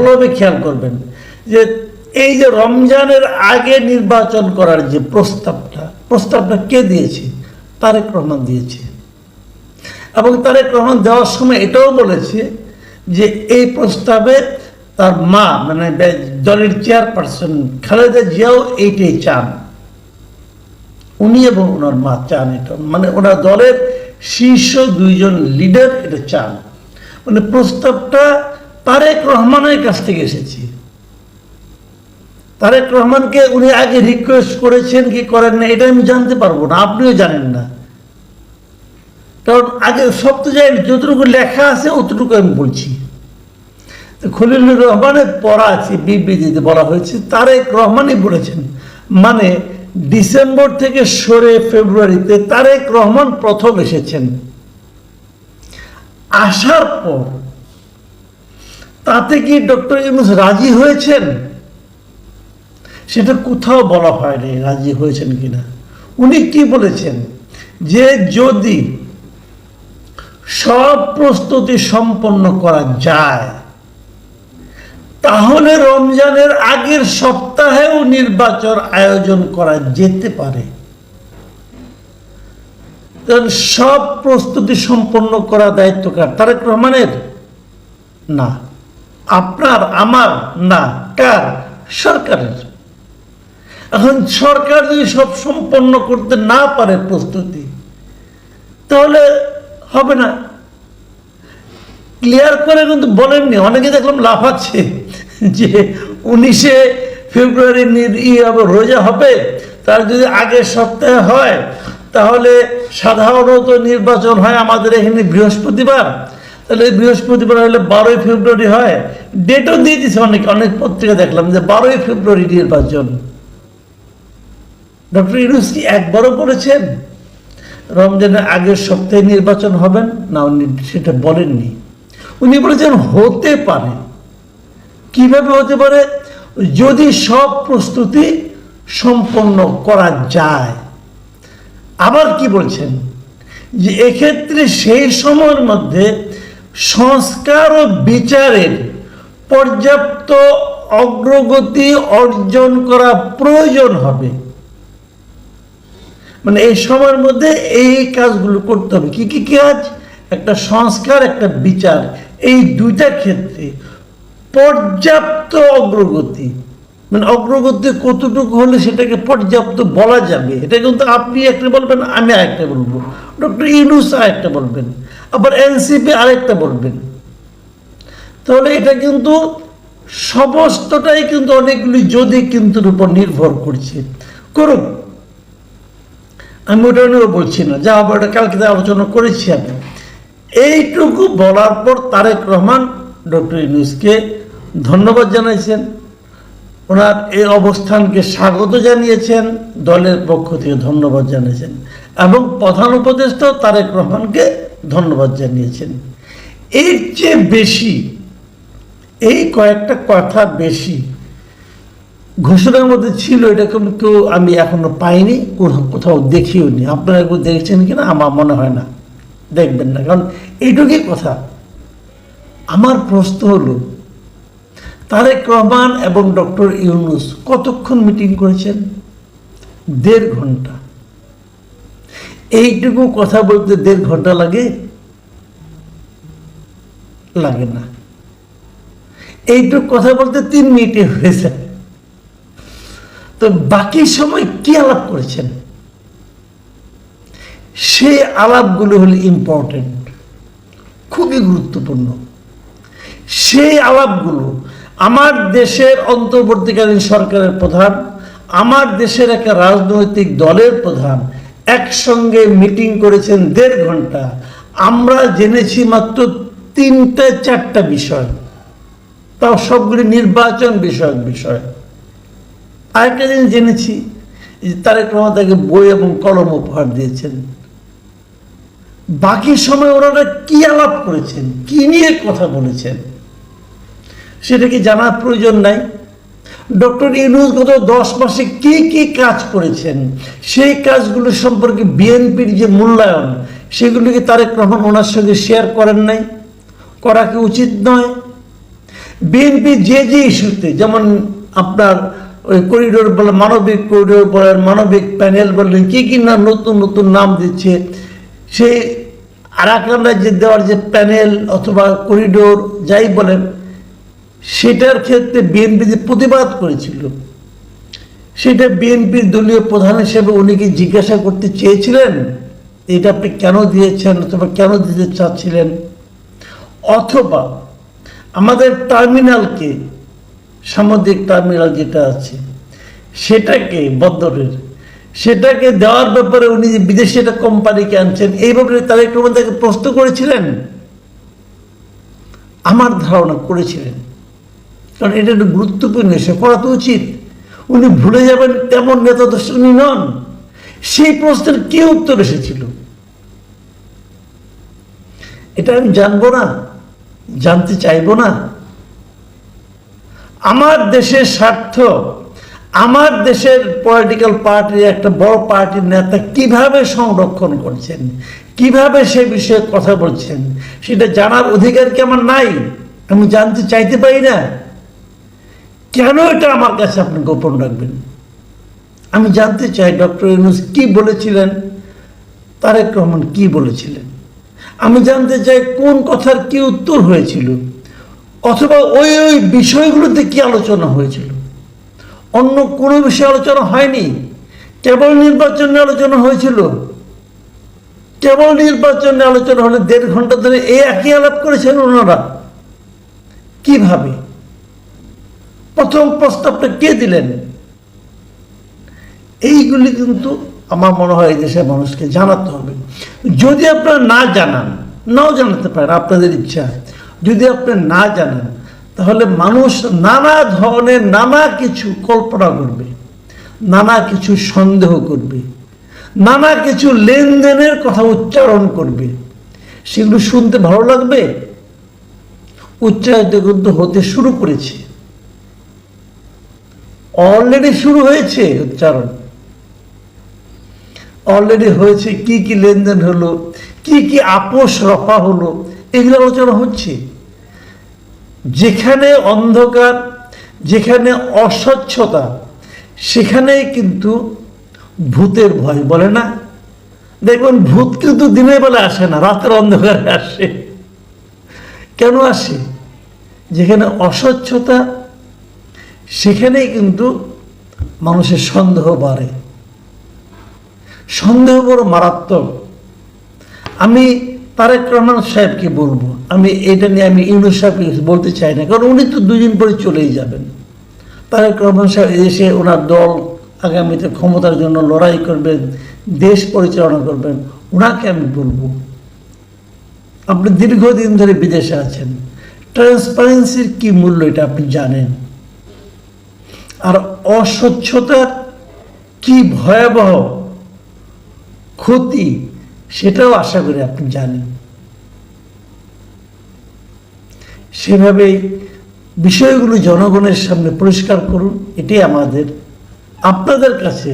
ভালোভাবে খেয়াল করবেন যে এই যে রমজানের আগে নির্বাচন করার যে প্রস্তাবটা প্রস্তাবটা কে দিয়েছে? তারেক রহমান দিয়েছে। এবং তারেক রহমান দেওয়ার সময় এটাও বলেছে যে এই প্রস্তাবে তার মা মানে দলের চেয়ারপারসন খালেদা জিয়াও এইটাই চান। উনি এবং ওনার মা চান এটা। মানে ওনার দলের শীর্ষ দুইজন লিডার এটা চান। মানে প্রস্তাবটা তারেক রহমানের কাছ থেকে এসেছে। তারেক রহমানকে উনি আগে রিকোয়েস্ট করেছেন কি করেন না, এটা আমি জানতে পারব না, আপনিও জানেন না। কারণ আগে সব তো জানি যতটুকু লেখা আছে অতটুকু আমি বলছি। খলিলুর রহমানের পড়া আছে, বিবৃতিতে বলা হয়েছে, তারেক রহমানই বলেছেন মানে ডিসেম্বর থেকে সরে ফেব্রুয়ারিতে তারেক রহমান প্রথম এসেছেন। আসার পর তাতে কি ডক্টর ইউনুস রাজি হয়েছেন? সেটা কোথাও বলা হয়নি রাজি হয়েছেন কিনা। উনি কি বলেছেন? যে যদি সব প্রস্তুতি সম্পন্ন করা যায়, তাহলে রমজানের আগের সপ্তাহেও নির্বাচন আয়োজন করা যেতে পারে। সব প্রস্তুতি সম্পন্ন করা দায়িত্ব কার? তারেক রহমানের? না। আপনার, আমার না, কার? সরকারের। এখন সরকার যদি সব সম্পন্ন করতে না পারে প্রস্তুতি, তাহলে হবে না। ক্লিয়ার করে কিন্তু বলেননি, অনেকে দেখলাম লাফাচ্ছে যে উনিশে ফেব্রুয়ারি নির- ই হবে রোজা হবে, তার যদি আগের সপ্তাহে হয়, তাহলে সাধারণত নির্বাচন হয় আমাদের এখানে বৃহস্পতিবার। তাহলে বৃহস্পতিবার হলে বারোই ফেব্রুয়ারি হয়। ডেটও দিয়ে দিছে অনেক অনেক পত্রিকা দেখলাম যে বারোই ফেব্রুয়ারি নির্বাচন। ডক্টর ইউনুস কি একবারও করেছেন? রমজানের আগের সপ্তাহে নির্বাচন হবেন? না, উনি সেটা বলেননি। উনি বলেছেন হতে পারে। কীভাবে হতে পারে? যদি সব প্রস্তুতি সম্পন্ন করা যায়। আবার কি বলছেন? যে এক্ষেত্রে সেই সময়ের মধ্যে সংস্কার ও বিচারের পর্যাপ্ত অগ্রগতি অর্জন করা প্রয়োজন হবে। মানে এই সময়ের মধ্যে এই কাজগুলো করতে হবে। কি কি কাজ? একটা সংস্কার, একটা বিচার। এই দুইটা ক্ষেত্রে পর্যাপ্ত অগ্রগতি। মানে অগ্রগতি কতটুকু হলে সেটাকে পর্যাপ্ত বলা যাবে? এটা কিন্তু আপনি একটা বলবেন, আমি আরেকটা বলব। ডক্টর ইউনুস আরেকটা বলবেন। আবার এনসিপি আরেকটা বলবেন। তাহলে এটা কিন্তু সমস্তটাই কিন্তু অনেকগুলি যদি কিন্তুর উপর নির্ভর করছে। করুক আমি ওটা নিয়েও বলছি না। যা হবে ওটা কালকে আলোচনা করেছি আমি। এইটুকু বলার পর তারেক রহমান ডক্টর ইউনুসকে ধন্যবাদ জানাইছেন। ওনার এই অবস্থানকে স্বাগত জানিয়েছেন, দলের পক্ষ থেকে ধন্যবাদ জানিয়েছেন এবং প্রধান উপদেষ্টাও তারেক রহমানকে ধন্যবাদ জানিয়েছেন। এর চেয়ে বেশি, এই কয়েকটা কথা বেশি ঘোষণার মধ্যে ছিল কিন্তু কেউ আমি এখনও পাইনি কোথাও কোথাও দেখিও নি। আপনারা একবার দেখছেন কিনা আমার মনে হয় না। দেখবেন না। কারণ এইটুকুই কথা। আমার প্রশ্ন হলো তারেক রহমান এবং ডক্টর ইউনুস কতক্ষণ মিটিং করেছেন? দেড় ঘণ্টা। এইটুকু কথা বলতে দেড় ঘণ্টা লাগে? লাগে না। এইটুকু কথা বলতে তিন মিনিটে হয়ে যায়। তো বাকি সময় কি আলাপ করেছেন? সেই আলাপগুলো হলো ইম্পর্টেন্ট খুবই গুরুত্বপূর্ণ। সেই আলাপগুলো আমার দেশের অন্তর্বর্তীকালীন সরকারের প্রধান, আমার দেশের একটা রাজনৈতিক দলের প্রধান, একসঙ্গে মিটিং করেছেন দেড় ঘণ্টা। আমরা জেনেছি মাত্র তিনটা, চারটা বিষয়। তাও সবগুলি নির্বাচন বিষয়ক বিষয়। আরেকটা জিনিস জেনেছি যে তারেক রহমান তাকে বই এবং কলম উপহার দিয়েছেন। বাকি সময় ওনারা কি আলাপ করেছেন, কি নিয়ে কথা বলেছেন? সেটা কি জানার প্রয়োজন নাই? ডক্টর ইউনুস গত দশ মাসে কি কি কাজ করেছেন? সেই কাজগুলো সম্পর্কে বিএনপির যে মূল্যায়ন সেগুলিকে তারেক রহমান ওনার সঙ্গে শেয়ার করেন নাই? করা কি উচিত নয়? বিএনপি যে যে ইস্যুতে, যেমন আপনার ওই করিডোর বলে মানবিক করিডোর বলেন, মানবিক প্যানেল বললেন কি কি না নতুন নতুন নাম দিচ্ছে, সেই আরাকান রাজ্যে দেওয়ার যে প্যানেল অথবা করিডোর যাই বলেন সেটার ক্ষেত্রে বিএনপি যে প্রতিবাদ করেছিল, সেটা বিএনপির দলীয় প্রধান হিসেবে উনি কি জিজ্ঞাসা করতে চেয়েছিলেন? এটা আপনি কেন দিয়েছেন অথবা কেন দিতে চাচ্ছিলেন? অথবা আমাদের টার্মিনালকে, সামুদ্রিক টার্মিনাল যেটা আছে, সেটাকে বন্দরের, সেটাকে দেওয়ার ব্যাপারে উনি যে বিদেশি একটা কোম্পানিকে আনছেন, এই ব্যাপারে তারেক রহমান তাকে প্রশ্ন করেছিলেন? আমার ধারণা করেছিলেন। কারণ এটা একটা গুরুত্বপূর্ণ সে করা তো উচিত। উনি ভুলে যাবেন তেমন নেতা তো উনি নন। সেই প্রশ্নের কি উত্তর এসেছিল? এটা আমি জানব না, জানতে চাইব না। আমার দেশের স্বার্থ, আমার দেশের পলিটিক্যাল পার্টির একটা বড় পার্টির নেতা কীভাবে সংরক্ষণ করছেন? কীভাবে সে বিষয়ে কথা বলছেন? সেটা জানার অধিকার কি আমার নাই? আমি জানতে চাইতে পারি না। কেন এটা আমার কাছে আপনি গোপন রাখবেন? আমি জানতে চাই ডক্টর ইউনুস কি বলেছিলেন? তারেক রহমান কি বলেছিলেন? আমি জানতে চাই কোন কথার কি উত্তর হয়েছিল? অথবা ওই ওই বিষয়গুলোতে কি আলোচনা হয়েছিল? অন্য কোনো বিষয়ে আলোচনা হয়নি? কেবল নির্বাচন নিয়ে আলোচনা হয়েছিল? কেবল নির্বাচন নিয়ে আলোচনা হলে দেড় ঘণ্টা ধরে এই একই আলাপ করেছেন ওনারা। কীভাবে? প্রথম প্রস্তাবটা কে দিলেন? এইগুলি কিন্তু আমার মনে হয় দেশের মানুষকে জানাতে হবে। যদি আপনারা না জানান, নাও জানাতে পারেন, আপনাদের ইচ্ছা। যদি আপনি না জানেন, তাহলে মানুষ নানা ধরনের নানা কিছু কল্পনা করবে, নানা কিছু সন্দেহ করবে, নানা কিছু লেনদেনের কথা উচ্চারণ করবে। সেগুলো শুনতে ভালো লাগবে? উচ্চারিত কিন্তু হতে শুরু করেছে। অলরেডি শুরু হয়েছে উচ্চারণ। অলরেডি হয়েছে, কি কি লেনদেন হলো, কি কি আপোষ রফা হলো, এগুলো আলোচনা হচ্ছে। যেখানে অন্ধকার, যেখানে অস্বচ্ছতা, সেখানেই কিন্তু ভূতের ভয় বলে না? দেখবেন ভূত কিন্তু দিনের বেলা আসে না, রাতের অন্ধকারে আসে। কেন আসে? যেখানে অস্বচ্ছতা সেখানেই কিন্তু মানুষের সন্দেহ বাড়ে। সন্দেহ বড় মারাত্মক। আমি তারেক রহমান সাহেবকে বলব, আমি এটা নিয়ে আমি ইউনুস সাহেবকে বলতে চাই না, কারণ উনি তো দুদিন পরে চলেই যাবেন। তারেক রহমান সাহেব এসে ওনার দল আগামীতে ক্ষমতার জন্য লড়াই করবেন, দেশ পরিচালনা করবেন ওনাকে আমি বলব। আপনি দীর্ঘদিন ধরে বিদেশে আছেন ট্রান্সপারেন্সির কি মূল্য এটা আপনি জানেন? আর অস্বচ্ছতার কি ভয়াবহ ক্ষতি সেটাও আশা করি আপনি জানেন। সেভাবে বিষয়গুলো জনগণের সামনে পরিষ্কার করুন, এটাই আমাদের, আপনাদের কাছে